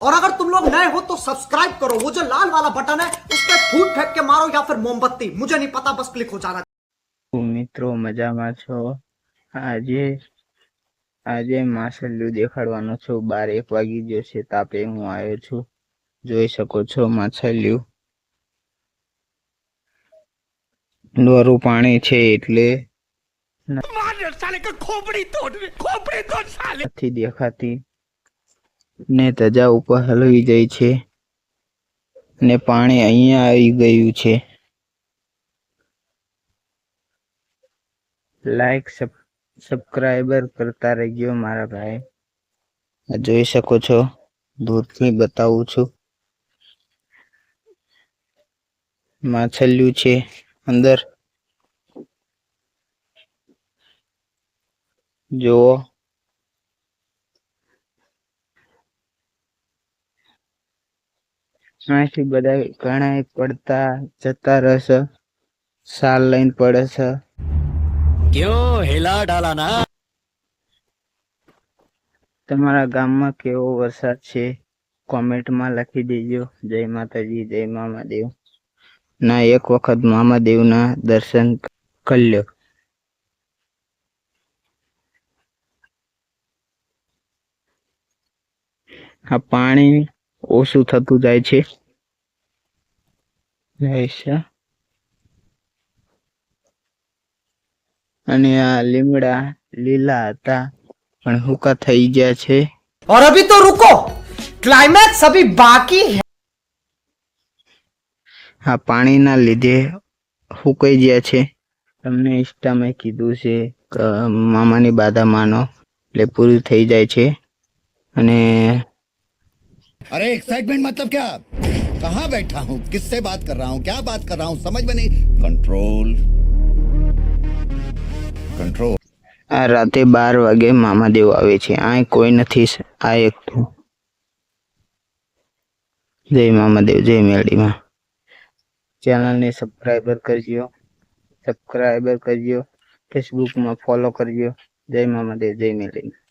और अगर तुम लोग नए हो तो सब्सक्राइब करो वो जो लाल वाला बटन है उस पर फूट फेंक के मारो या फिर मोमबत्ती मुझे नहीं पता बस क्लिक हो जाना તો મિત્રો મજામાં છો આજે આજે માછલીઓ દેખાડવાનો છું બાર એક વાગી ગયો છે તાપે હું આવ્યો છું જોઈ શકો છો માછલીઓ નોરું પાણી છે એટલે નથી દેખાતી ને તજા ઉપર હલવી જાય છે ને પાણી અહીંયા આવી ગયું છે. લાઈક સબસ્ક્રાઈબર કરતા રહેજો મારા ભાઈ. જોઈ શકો છો, દૂરથી બતાવું છું. માછલ્યું છે અંદર. જુઓ. અહીંથી બધા ઘણા પડતા જતા રહેશે સાલ લઈને પડે છે. કયો હેલા ડાલાના? તમારા ગામમાં કેવો વરસાદ છે? કોમેન્ટમાં લખી દેજો. જય માતાજી જય મામાદેવ. ના એક વખત મામાદેવના દર્શન કરી લ્યો. આ પાણી ઓછું થતું જાય છે રહેશે અને આ લીમડા લીલા હતા પણ હુકા થઈ ગયા છે और अभी तो रुको क्लाइमैक्स अभी बाकी है આ પાણીના લીધે હુકાઈ ગયા છે તમને ઇન્સ્ટામાં કીધું છે કે મામાની બાધા માનો એટલે પૂરું થઈ જાય છે અને अरे एक्साइटमेंट मतलब क्या कहाँ बैठा हूँ किससे बात कर रहा हूँ क्या बात कर रहा हूँ समझ में नहीं कंट्रोल कंट्रोल આ રાતે બાર વાગે મામાદેવ આવે છે આ કોઈ નથી આ એક તું જય મામાદેવ જય મેળીમાં ચેનલને સબસ્ક્રાઈબર કરજો સબસ્ક્રાઈબર કરજો ફેસબુકમાં ફોલો કરજો જય મામાદેવ જય મેળીમાં